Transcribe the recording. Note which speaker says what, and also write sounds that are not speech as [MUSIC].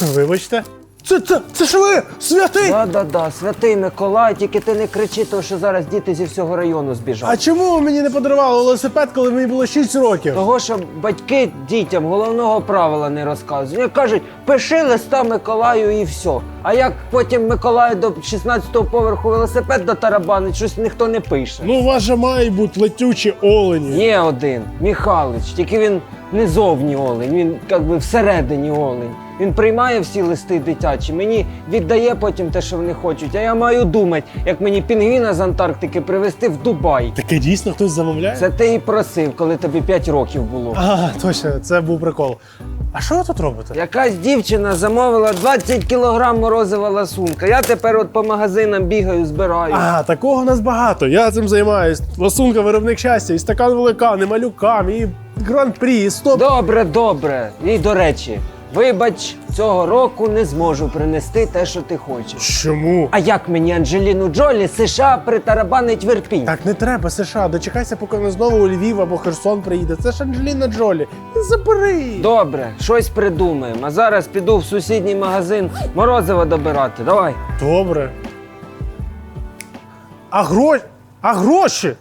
Speaker 1: [LAUGHS] Вибачте. Це, це, це ж ви, святий!
Speaker 2: Да-да-да, святий Миколай, тільки ти не кричи, тому що зараз діти зі всього району збіжать.
Speaker 1: А чому ви мені не подарували велосипед, коли мені було 6 років?
Speaker 2: Того, що батьки дітям головного правила не розказують. Вони кажуть, пиши листа Миколаю і все. А як потім Миколаю до 16-го поверху велосипед дотарабанить, щось ніхто не пише.
Speaker 1: Ну, у вас же мають бути летючі олені.
Speaker 2: Є один, Михалич, тільки він не зовні олень, він якби всередині олень. Він приймає всі листи дитячі, мені віддає потім те, що вони хочуть. А я маю думати, як мені пінгвіна з Антарктики привезти в Дубай.
Speaker 1: Таке дійсно хтось замовляє?
Speaker 2: Це ти і просив, коли тобі 5 років було.
Speaker 1: А, точно, це був прикол. А що ви тут робите?
Speaker 2: Якась дівчина замовила 20 кілограм морозива ласунка. Я тепер от по магазинам бігаю, збираю.
Speaker 1: А, такого у нас багато. Я цим займаюсь. Ласунка, виробник щастя, і стакан великан, і малюкам, і гран-прі, стоп.
Speaker 2: Добре, добре. І до речі, вибач, цього року не зможу принести те, що ти хочеш.
Speaker 1: Чому?
Speaker 2: А як мені Анджеліну Джолі США притарабанить в Ірпінь?
Speaker 1: Так не треба, США. Дочекайся, поки вона знову у Львів або Херсон приїде. Це ж Анджеліна Джолі. Забери.
Speaker 2: Добре, щось придумаємо. А зараз піду в сусідній магазин морозиво добирати. Давай.
Speaker 1: Добре. А гроші? А гроші?